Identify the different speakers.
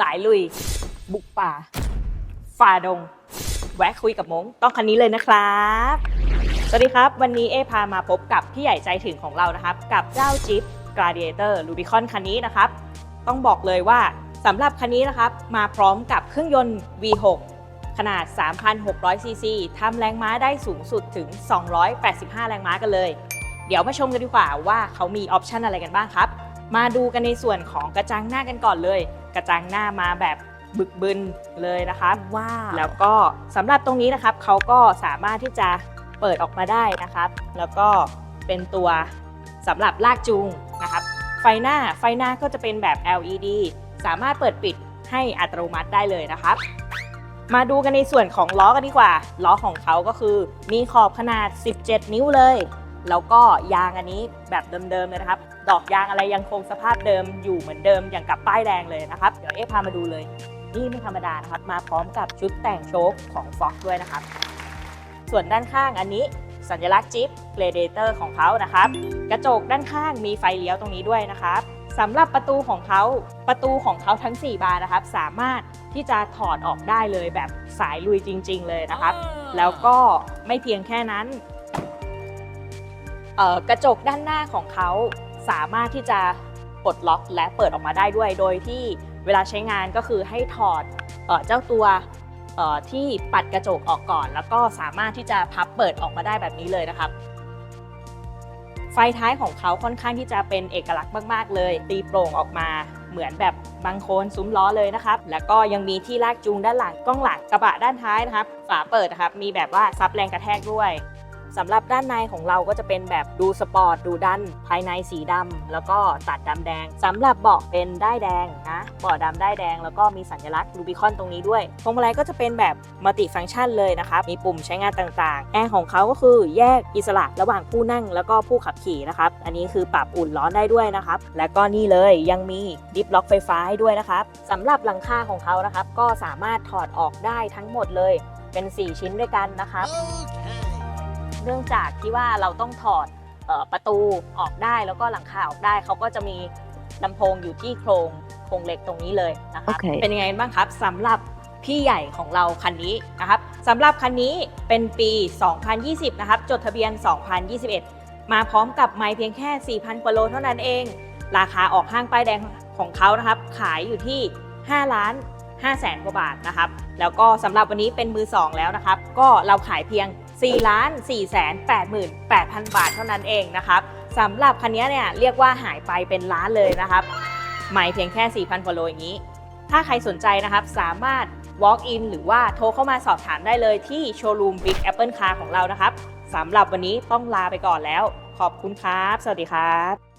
Speaker 1: สายลุย บุกป่า ฝ่าดง แวะคุยกับมงต้องคันนี้เลยนะครับ สวัสดีครับ วันนี้เอพามาพบกับพี่ใหญ่ใจถึงของเรานะครับ กับเจ้าจิ๊บ Gladiator Rubicon คันนี้นะครับ ต้องบอกเลยว่าสำหรับคันนี้นะครับ มาพร้อมกับเครื่องยนต์ V6 ขนาด 3,600 ซีซีทำแรงม้าได้สูงสุดถึง 285 แรงม้ากันเลย เดี๋ยวมาชมกันดีกว่าว่าเขามีออปชันอะไรกันบ้างครับ มาดูกันในส่วนของกระจังหน้ากันก่อนเลย กระจังหน้ามาแบบบึกบึนเลยนะครับ
Speaker 2: ว้าว
Speaker 1: แล้วก็สำหรับตรงนี้นะครับเขาก็สามารถที่จะเปิดออกมาได้นะครับ แล้วก็เป็นตัวสำหรับลากจูงนะครับ ไฟหน้าไฟหน้าก็จะเป็นแบบ LED สามารถเปิดปิดให้อัตโนมัติได้เลยนะครับ มาดูกันในส่วนของล้อกันดีกว่า ล้อของเขาก็คือมีขอบขนาด 17 นิ้วเลย แล้วก็ยางอันนี้แบบเดิมๆเลยนะครับ ดอกยางอะไรยังคงสภาพเดิมอยู่เหมือนเดิมอย่างกับป้ายแดงเลยนะครับ เดี๋ยวเอ๊พามาดูเลย นี่ไม่ธรรมดานะครับ มาพร้อมกับชุดแต่งโชคของ Fox ด้วยนะครับ ส่วนด้านข้างอันนี้สัญลักษณ์จิ๊บ Gladiator ของเขานะครับ กระจกด้านข้างมีไฟเลี้ยวตรงนี้ด้วยนะครับสำหรับประตูของเขาประตูของเขาทั้ง 4 บานนะครับ สามารถที่จะถอดออกได้เลยแบบสายลุยจริง ๆ เลยนะครับ แล้วก็ไม่เพียงแค่นั้นเอ่อ กระจกด้านหน้าของเขาสามารถที่จะปลดล็อกและเปิดออกมาได้ด้วย โดยที่เวลาใช้งานก็คือให้ถอดเออเจ้าตัวที่ปัดกระจกออกก่อน แล้วก็สามารถที่จะพับเปิดออกมาได้แบบนี้เลยนะครับ ไฟท้ายของเขาค่อนข้างที่จะเป็นเอกลักษณ์มาก ๆ เลย ตีโปร่งออกมาเหมือนแบบบางโคนซุ้มล้อเลยนะครับ แล้วก็ยังมีที่ลากจูงด้านหลังกล้องหลังกระบะด้านท้ายนะครับ ฝาเปิดนะครับ มีแบบว่าซับแรงกระแทกด้วย สำหรับด้านในของเราก็จะเป็นแบบดูสปอร์ตดูดัน ภายในสีดำแล้วก็ตัดดำแดงสำหรับเบาะเป็นได้แดงนะเบาะดำได้แดง แล้วก็มีสัญลักษณ์รูบิคอนตรงนี้ด้วยพวงมาลัยก็จะเป็นแบบมัลติฟังก์ชันเลยนะครับมีปุ่มใช้งานต่างๆ แอร์ของเขาก็คือแยกอิสระระหว่างผู้นั่งแล้วก็ผู้ขับขี่นะครับอันนี้คือปรับอุ่นร้อนได้ด้วยนะครับและก็นี่เลยยังมีดิฟล็อกไฟฟ้าให้ด้วยนะครับสำหรับหลังคาของเขานะครับก็สามารถถอดออกได้ทั้งหมดเลยเป็น 4 ชิ้นด้วยกันนะครับ เนื่องจากที่ว่าเราต้องถอดเออประตูออกได้แล้วก็หลังคาออกได้เขาก็จะมีลำโพงอยู่ที่โครงโครงเหล็กตรงนี้เลยนะคะ
Speaker 2: โอเค
Speaker 1: เป็นยังไงบ้างครับสำหรับพี่ใหญ่ของเราคันนี้นะครับสำหรับคันนี้เป็นปี 2020 นะครับ จดทะเบียน 2021 มาพร้อมกับไม้เพียงแค่ 4,000 กว่าโลเท่านั้นเอง ราคาออกห้างป้ายแดงของเขานะครับ ขายอยู่ที่ 5 ล้าน5แสนกว่าบาทนะครับ แล้วก็สำหรับวันนี้เป็นมือ 2 แล้วนะครับ ก็เราขายเพียง 4ล้าน4แสน8 8 0 0 บาทเท่านั้นเองนะครับสำหรับคันนี้เนี่ยเรียกว่าหายไปเป็นล้านเลยนะครับใหม่เพียงแค่ 4,000กว่าโลอย่างนี้ ถ้าใครสนใจนะครับสามารถ walk in หรือว่าโทรเข้ามาสอบถามได้เลยที่โชว์รูม Big Apple Car ของเรานะครับสำหรับวันนี้ต้องลาไปก่อนแล้ว ขอบคุณครับ สวัสดีครับ